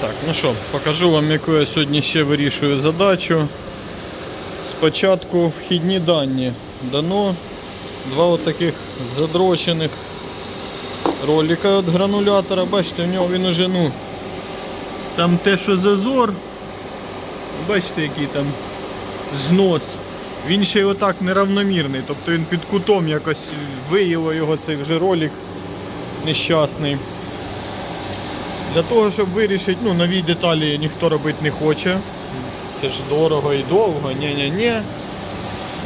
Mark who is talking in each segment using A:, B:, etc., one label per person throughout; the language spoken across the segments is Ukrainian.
A: Так, ну що, покажу вам, яку я сьогодні ще вирішую задачу. Спочатку вхідні дані дано два отаких задрочених ролика від гранулятора. Бачите, в нього він уже, ну, там те, що зазор. Бачите, який там знос. Він ще й отак неравномірний, тобто він під кутом якось виїло його цей вже ролик нещасний. Для того, щоб вирішити, ну, нові деталі ніхто робити не хоче. Це ж дорого і довго, ні-ні-ні.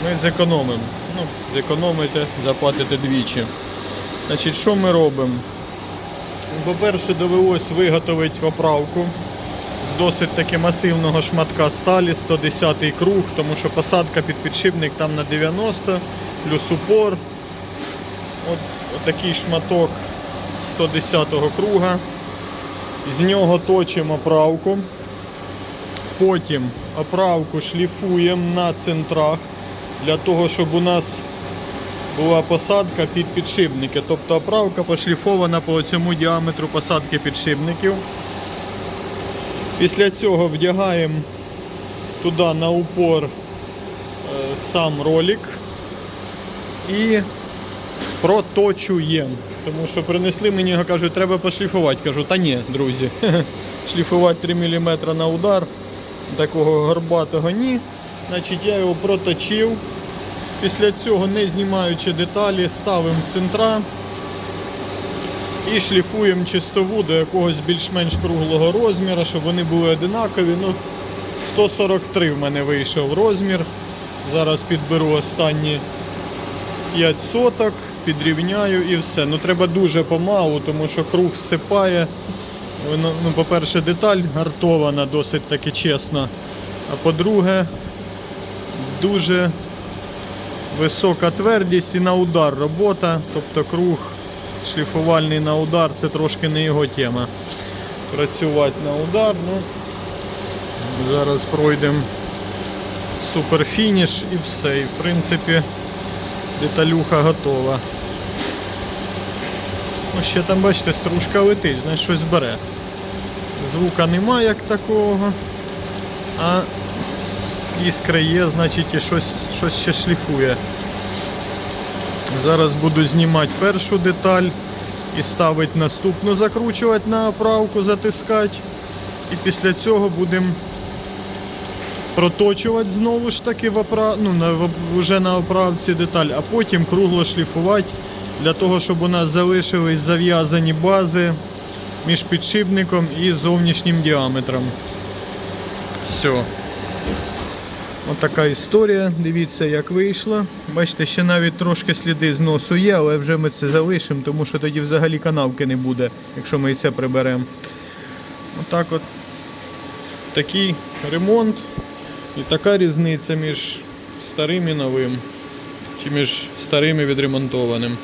A: Ми зекономимо. Ну, зекономите, заплатите двічі. Значить, що ми робимо? По-перше, довелось виготовити поправку з досить таки масивного шматка сталі, 110 круг, тому що посадка під підшипник там на 90, плюс упор. От, отакий шматок 110 круга. З нього точимо оправку. Потім оправку шліфуємо на центрах для того, щоб у нас була посадка під підшипники. Тобто оправка пошліфована по цьому діаметру посадки підшипників. Після цього вдягаємо туди на упор е, сам ролик і проточуємо. Тому що принесли мені, його, кажуть, треба пошліфувати. Кажу, та ні, друзі. Шліфувати 3 мм на удар, такого горбатого ні. Значить, я його проточив. Після цього, не знімаючи деталі, ставимо центра і шліфуємо чистову до якогось більш-менш круглого розміру, щоб вони були одинакові. Ну, 143 в мене вийшов розмір. Зараз підберу останні 5 соток, підрівняю і все. Ну треба дуже помалу, тому що круг зсипає. Воно, ну, по-перше, деталь гартована досить таки чесно. А по-друге, дуже висока твердість і на удар робота. Тобто круг шліфувальний на удар це трошки не його тема. Працювати на удар. Ну, зараз пройдемо суперфініш і все. І в принципі деталюха готова. Ще там, бачите, стружка летить, значить щось бере. Звука нема як такого, а іскра є, значить і щось, щось ще шліфує. Зараз буду знімати першу деталь і ставити наступну, закручувати на оправку, затискати. І після цього будемо проточувати знову ж таки в опра... ну, на... вже на оправці деталь, а потім кругло шліфувати для того, щоб у нас залишились зав'язані бази між підшипником і зовнішнім діаметром. Все. Отака історія. Дивіться, як вийшло. Бачите, ще навіть трошки сліди зносу є, але вже ми це залишимо, тому що тоді взагалі канавки не буде, якщо ми і це приберемо. Отак от. Такий ремонт і така різниця між старим і новим, чи між старим і відремонтованим.